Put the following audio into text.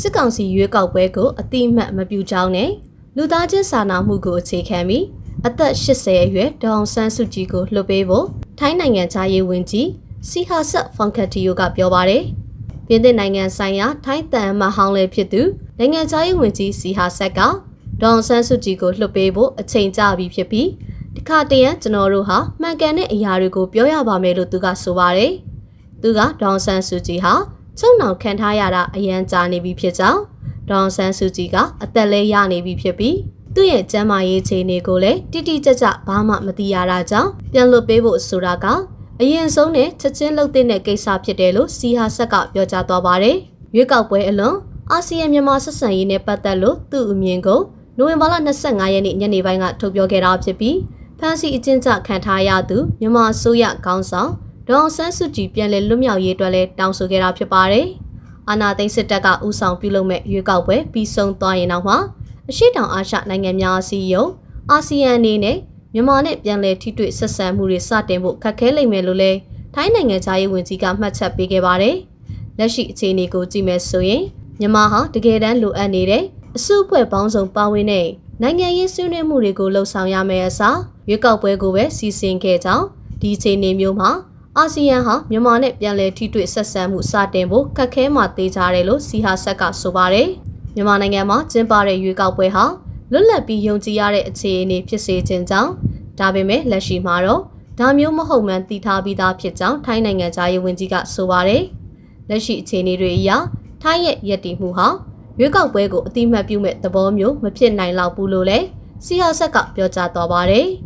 စစ်ကောင်စီရွေးကောက်ပွဲကိုအတိအမှတ်မပြုကြောင်းနဲ့လူသားချင်းစာနာမှုကိုအခြေခံပြီးအသက်80အရွယ်ဒေါအောင်ဆန်းစုကြည်ကိုလွှတ်ပေးဖို့ထိုင်းနိုင်ငံသားရေးဝန်ကြီးစီဟာဆက်ဖွန်ကတီယိုကပြောပါတယ်။ပြင်သစ်နိုင်ငံဆိုင်ရာထိုင်းတန်အမတ်ဟောင်းလည်းဖြစ်သူနိုင်ငံသားရေးဝန်ကြီးစီဟာဆက်ကဒေါအောင်ဆန်းစုကြည်ကိုလွှတ်ပေးဖို့အချိန်ကြာပြီဖြစ်ပြီးဒီခါတရံကျွန်တော်တို့ဟာမှန်ကန်တဲ့အရာတွေကိုပြောရပါမယ်လို့သူကဆိုပါတယ်။သူကဒေါအောင်ဆန်းစုကြည်ဟာ ချုံနှောင်ခံထားရတာအရန်ကြာနေပြီဖြစ်ကြောင်းဒေါအောင်ဆန်းစုကြည်ကအသက်လဲရနေပြီဖြစ်ပြီးသူ့ရဲ့ကျန်းမာရေးအခြေအနေကိုလည်းတိတိကျကျဘာမှမသိရတာကြောင့်ပြန်လွတ်ပေးဖို့ဆိုတာကအရင်ဆုံးနဲ့ချက်ချင်းလှုပ်တဲ့ကိစ္စဖြစ်တယ်လို့စီဟာဆက်ကပြောကြားသွားပါတယ်။ရွေးကောက်ပွဲအလွန်အာဆီယံမြန်မာဆက်ဆံရေးနဲ့ပတ်သက်လို့သူ့အမြင်ကိုနိုဝင်ဘာလ25ရက်နေ့ညနေပိုင်းကထုတ်ပြောခဲ့တာဖြစ်ပြီးဖန်စီအကျဉ်းချခံထားရသူမြန်မာအစိုးရခေါင်းဆောင် ဒေါအောင်ဆန်းစုကြည်ပြန်လည်လွတ်မြောက်ရေးအတွက်လည်းတောင်းဆိုခဲ့တာဖြစ်ပါတယ်။အာနာသိန်းစစ်တပ်ကဥဆောင်ပြုလုပ်မဲ့ရွေးကောက်ပွဲပြီးဆုံးသွားရင်တော့မှအရှိတောင်အာရှနိုင်ငံများအစည်းအရုံးအာဆီယံအနေနဲ့မြန်မာနဲ့ပြန်လည်ထိတွေ့ဆက်ဆံမှုတွေစတင်ဖို့ခက်ခဲလိမ့်မယ်လို့လည်းထိုင်းနိုင်ငံသားရေးဝန်ကြီးကမှတ်ချက်ပေးခဲ့ပါတယ်။လက်ရှိအခြေအနေကိုကြည့်မယ်ဆိုရင်မြန်မာဟာတကယ်တမ်းလိုအပ်နေတဲ့အစုအဖွဲ့ပေါင်းစုံပါဝင်တဲ့နိုင်ငံရေးဆွေးနွေးမှုတွေကိုလှုံ့ဆော်ရမယ့်အစားရွေးကောက်ပွဲကိုပဲစီစဉ်ခဲ့ကြောင်းဒီအခြေအနေမျိုးမှာ အာဆီယံဟာမြန်မာနဲ့ပြန်လည်ထိတွေ့ဆက်ဆံမှုစတင်ဖို့ခက်ခဲမှသေးကြတယ်လို့စီဟာဆက်ကဆိုပါတယ်။မြန်မာနိုင်ငံမှာကျင်းပတဲ့ရွေးကောက်ပွဲဟာလွတ်လပ်ပြီးယုံကြည်ရတဲ့အခြေအနေဖြစ်စေခြင်းကြောင့်ဒါပေမဲ့လက်ရှိမှာတော့ဒါမျိုးမဟုတ်မှန်သိထားပြီးသားဖြစ်ကြောင်းထိုင်းနိုင်ငံသားရေးဝန်ကြီးကဆိုပါတယ်။လက်ရှိအခြေအနေတွေအရထိုင်းရဲ့ရည်တည်မှုဟာရွေးကောက်ပွဲကိုအတိမတ်ပြုမဲ့သဘောမျိုးမဖြစ်နိုင်လောက်ဘူးလို့လည်းစီဟာဆက်ကပြောကြားသွားပါတယ်။